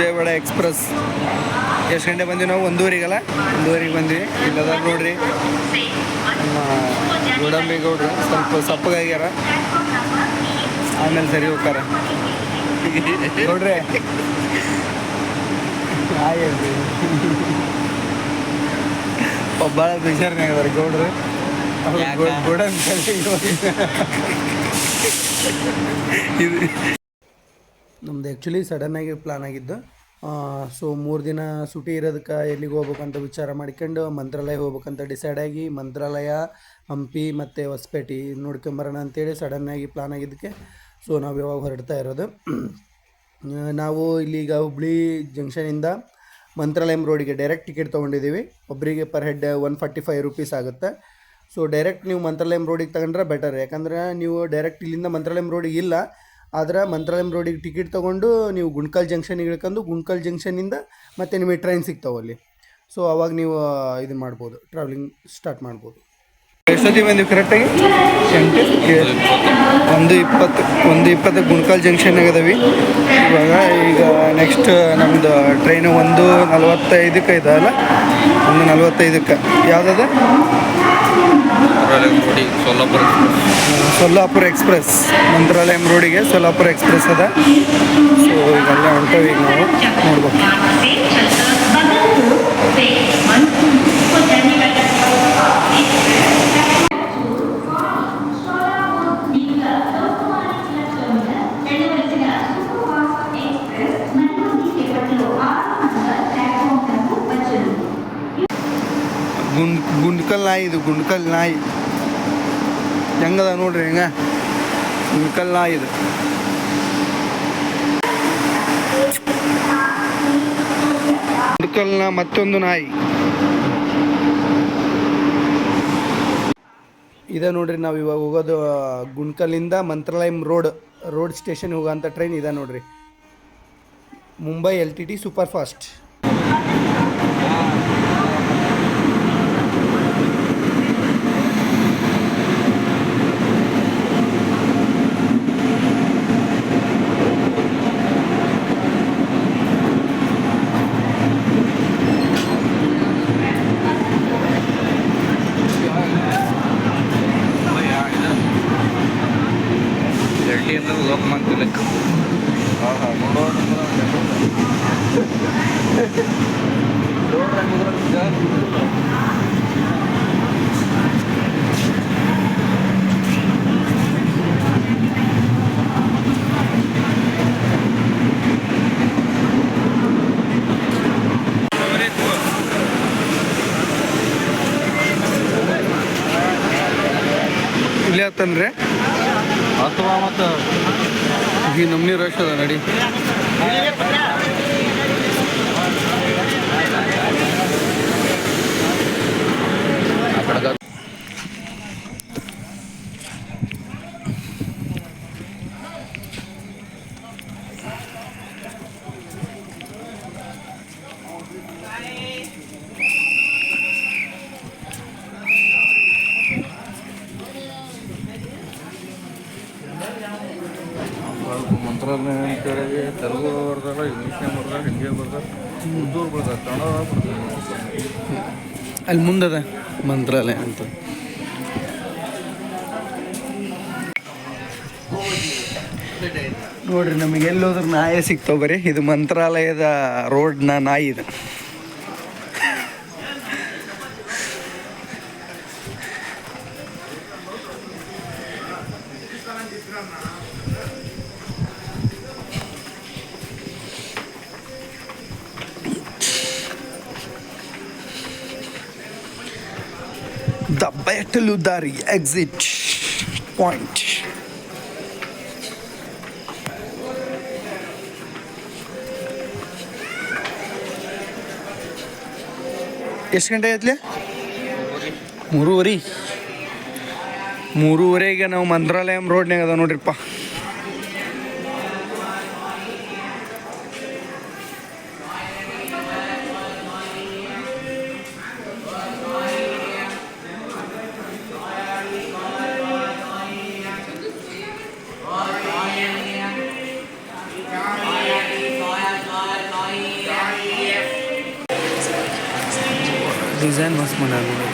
Vijayawada express. ಎಷ್ಟು ಗಂಟೆ ಬಂದ್ವಿ ನಾವು? ಒಂದೂವರೆಗಲ್ಲ? ಒಂದೂವರೆಗೆ ಬಂದ್ವಿ. ಇಲ್ಲದ ನೋಡ್ರಿ. ನಮ್ಮ ಗೋಡಂಬಿ ಗೌಡ್ರು ಸ್ವಲ್ಪ ಸಪ್ಪಗಾಗ್ಯಾರ ಆಮೇಲೆ ಸರಿ ಹೋಗ್ತಾರ. ನೋಡ್ರಿ. ಭಾಳ ಬೇಜಾರ್ನಾಗ ಅದಾರ ಗೌಡ್ರು. ಗೋಡಂಬಿ ಇದು ನಮ್ದು ಆ್ಯಕ್ಚುಲಿ ಸಡನ್ನಾಗಿ ಪ್ಲಾನ್ ಆಗಿದ್ದು ಸೊ ಮೂರು ದಿನ ಸುಟಿ ಇರೋದಕ್ಕೆ ಎಲ್ಲಿಗೆ ಹೋಗ್ಬೇಕಂತ ವಿಚಾರ ಮಾಡ್ಕೊಂಡು ಮಂತ್ರಾಲಯ ಹೋಗ್ಬೇಕಂತ ಡಿಸೈಡ್ ಆಗಿ ಮಂತ್ರಾಲಯ, ಹಂಪಿ ಮತ್ತು ಹೊಸಪೇಟೆ ನೋಡ್ಕೊಂಬರೋಣ ಅಂತೇಳಿ ಸಡನ್ನಾಗಿ ಪ್ಲಾನ್ ಆಗಿದ್ದಕ್ಕೆ ಸೊ ನಾವು ಯಾವಾಗ ಹೊರಡ್ತಾ ಇರೋದು. ನಾವು ಇಲ್ಲಿಗ ಹುಬ್ಳಿ ಜಂಕ್ಷನಿಂದ ಮಂತ್ರಾಲಯಂ ರೋಡಿಗೆ ಡೈರೆಕ್ಟ್ ಟಿಕೆಟ್ ತೊಗೊಂಡಿದ್ದೀವಿ. ಒಬ್ಬರಿಗೆ per head one forty five rupees ಆಗುತ್ತೆ. ಸೊ ಡೈರೆಕ್ಟ್ ನೀವು ಮಂತ್ರಾಲಯಂ ರೋಡಿಗೆ ತಗೊಂಡ್ರೆ ಬೆಟರ್ ಯಾಕಂದ್ರೆ ನೀವು ಡೈರೆಕ್ಟ್ ಇಲ್ಲಿಂದ ಮಂತ್ರಾಲಯಂ ರೋಡಿಗೆ ಇಲ್ಲ ಆದ್ರೆ ಮಂತ್ರಾಲಯಂ ರೋಡಿಗೆ ಟಿಕೆಟ್ ತೊಗೊಂಡು ನೀವು ಗುಂಡ್ಕಲ್ ಜಂಕ್ಷನಿಗೆ ಇಳ್ಕೊಂಡು ಗುಂಡ್ಕಲ್ ಜಂಕ್ಷನಿಂದ ಮತ್ತೆ ನಿಮಗೆ ಟ್ರೈನ್ ಸಿಗ್ತಾವೆ ಅಲ್ಲಿ. ಸೊ ಅವಾಗ ನೀವು ಇದನ್ನು ಮಾಡ್ಬೋದು ಟ್ರಾವೆಲಿಂಗ್ ಸ್ಟಾರ್ಟ್ ಮಾಡ್ಬೋದು. ಎಷ್ಟೊತ್ತಿಗೆ ಬಂದಿವಿ ಕರೆಕ್ಟಾಗಿ ಎಂಟು? ಒಂದು ಇಪ್ಪತ್ತು ಒಂದು ಇಪ್ಪತ್ತು ಗುಣಕಾಲ್ ಜಂಕ್ಷನ್ ಅದಾವೆ ಇವಾಗ ಈಗ ನೆಕ್ಸ್ಟ್ ನಮ್ಮದು ಟ್ರೈನು ಒಂದು ನಲ್ವತ್ತೈದಕ್ಕೆ ಇದೆ ಅಲ್ಲ ಒಂದು ನಲ್ವತ್ತೈದಕ್ಕೆ. ಯಾವುದದ? ನೋಡಿ ಸೊಲ್ಲಾಪುರ ಸೊಲ್ಲಾಪುರ ಎಕ್ಸ್ಪ್ರೆಸ್. ಮಂತ್ರಾಲಯಂ ರೋಡಿಗೆ ಸೊಲ್ಲಾಪುರ ಎಕ್ಸ್ಪ್ರೆಸ್ ಅದ. ಸೊ ಈಗೆಲ್ಲ ಹೊಂಟವಿ ಈಗ ನಾವು ನೋಡ್ಬೇಕು. ಗುಂಡ್ಕಲ್ ನಾಯಿ, ಇದು ಗುಂಡ್ಕಲ್ ನಾಯಿ. ಹೆಂಗದ ನೋಡ್ರಿ ಹೆಂಗ? ಗುಂಡ್ಕಲ್ ನಾಯಿ ಇದು. ಗುಂಡ್ಕಲ್ನ ಮತ್ತೊಂದು ನಾಯಿ. ಇದೆ ನೋಡ್ರಿ ನಾವು ಇವಾಗ ಹೋಗೋದು ಗುಂಡ್ಕಲ್ಲಿಂದ ಮಂತ್ರಾಲಯಂ ರೋಡ್ ರೋಡ್ ಸ್ಟೇಷನ್ ಹೋಗೋಂಥ ಟ್ರೈನ್ ಇದೆ ನೋಡ್ರಿ. Mumbai L T T super fast ಇಲ್ಲೇ ಆತನ್ರಿ ಅಥವಾ ಮತ್ತೆ ಈ ನಮ್ನಿ ರಶ್ ಅದ ನಡಿ. ಮಂತ್ರಾಲಯ ಅಂತೇಳಿ ತೆಲುಗು ಬರ್ದಾರ ಇಂಗ್ಲೀಷ್ನಾಗ ಬರ್ದಾರ ಹಿಂದಿ ಬರ್ದಾರ ಉರ್ದು ಬರ್ದಾರ ಕನ್ನಡ ಬರ್ತಾರೆ ಅಲ್ಲಿ ಮುಂದದ ಮಂತ್ರಾಲಯ ಅಂತ. ನೋಡ್ರಿ, ನಮಗೆ ಎಲ್ಲೋದ್ರ ನಾಯಿ ಸಿಗ್ತಾವ ಬರೀ. ಇದು ಮಂತ್ರಾಲಯದ ರೋಡ್ನ ನಾಯಿ ಇದು. ದ ಬೆಟ್ಟಲು ದಾರಿ ಎಕ್ಸಿಟ್ ಪಾಯಿಂಟ್ ಎಷ್ಟು ಗಂಟೆ ಆಯ್ತಲೆ? ಮೂರುವರೆ. ಮೂರುವರೆಗೆ ನಾವು ಮಂತ್ರಾಲಯಂ ರೋಡ್ನಾಗ ಅದ ನೋಡ್ರಿಪ್ಪ. ಡಿಸೈನ್ ಮಸ್ತ್ ಮಾಡ್ಯಾರ ನೋಡಿ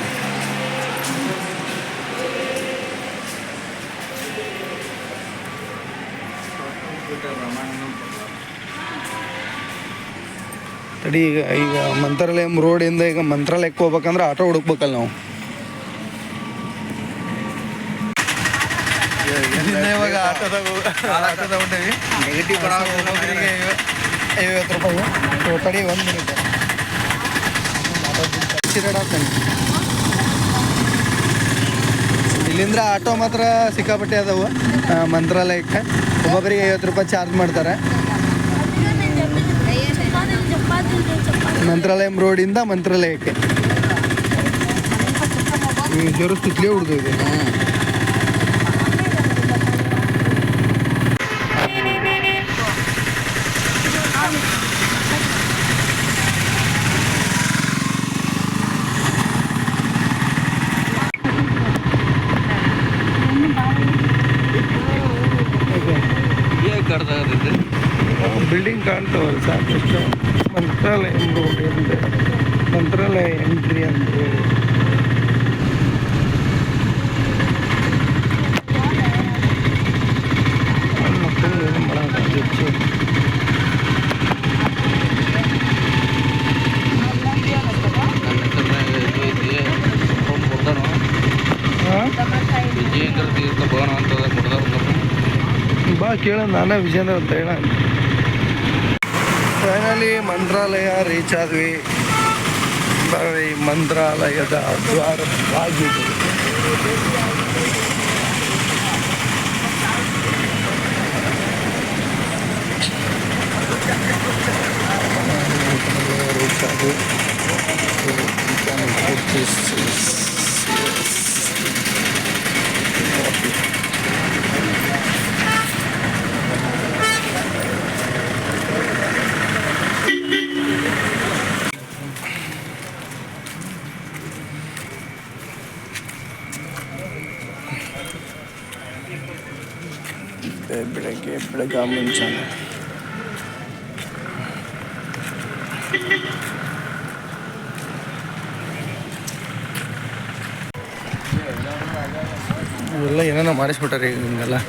ತಡಿ ಈಗ ಈಗ ಮಂತ್ರಾಲಯಂ ರೋಡಿಂದ ಈಗ ಮಂತ್ರಾಲಯಕ್ಕೆ ಹೋಗ್ಬೇಕಂದ್ರೆ ಆಟೋ ಹುಡುಕ್ಬೇಕಲ್ಲ ನಾವು. ಇವಾಗ ಆಟೋದಾಗ ಆಟೋದಾಗ ಹೊಂಟೇವಿ ನೆಗೆಟಿವ್ ಐವತ್ತು ರೂಪಾಯಿ. ತಡಿ ಒಂದು ಮಿನಿಟ್ ಇಲ್ಲಿಂದ ಆಟೋ ಮಾತ್ರ ಸಿಕ್ಕಾಪಟ್ಟೆ ಅದಾವ ಮಂತ್ರಾಲಯಕ್ಕೆ. ಒಬ್ಬೊಬ್ಬರಿಗೆ ಐವತ್ತು ರೂಪಾಯಿ ಚಾರ್ಜ್ ಮಾಡ್ತಾರೆ. ಮಂತ್ರಾಲಯಂ ರೋಡಿಂದ ಮಂತ್ರಾಲಯಕ್ಕೆ. ಜೋರು ಸುತ್ತಲೇ ಹುಡ್ದು ಇದೆ. ಬಿಲ್ಡಿಂಗ್ ಕಾಣ್ತವಲ್ಲ ಸಾಕಷ್ಟು ಮಂತ್ರಾಲಯ ರೋಡ್ ಎಂದು ಮಂತ್ರಾಲಯ ಎಂಟ್ರಿ ಅಂತ ಹೇಳಿ ಮಕ್ಕಳು ಏನು ಕೊಡ್ತಾರ ಬಾ ಕೇಳ ನಾನೇ ವಿಜೇಂದ್ರ ಅಂತ ಹೇಳ ಫೈನಲಿ ಮಂತ್ರಾಲಯ ರೀಚ್ ಆದ್ವಿ ಬರ್ರಿ ಮಂತ್ರಾಲಯದ ದ್ವಾರ ಬಾಗಿಲು ఓకే ఇప్పుడే గమనించాను இதெல்லாம் என்னென்ன மறைச்சு போட்டார் இவங்கெல்லாம்?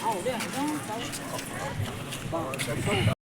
好，练灯，走，走，走。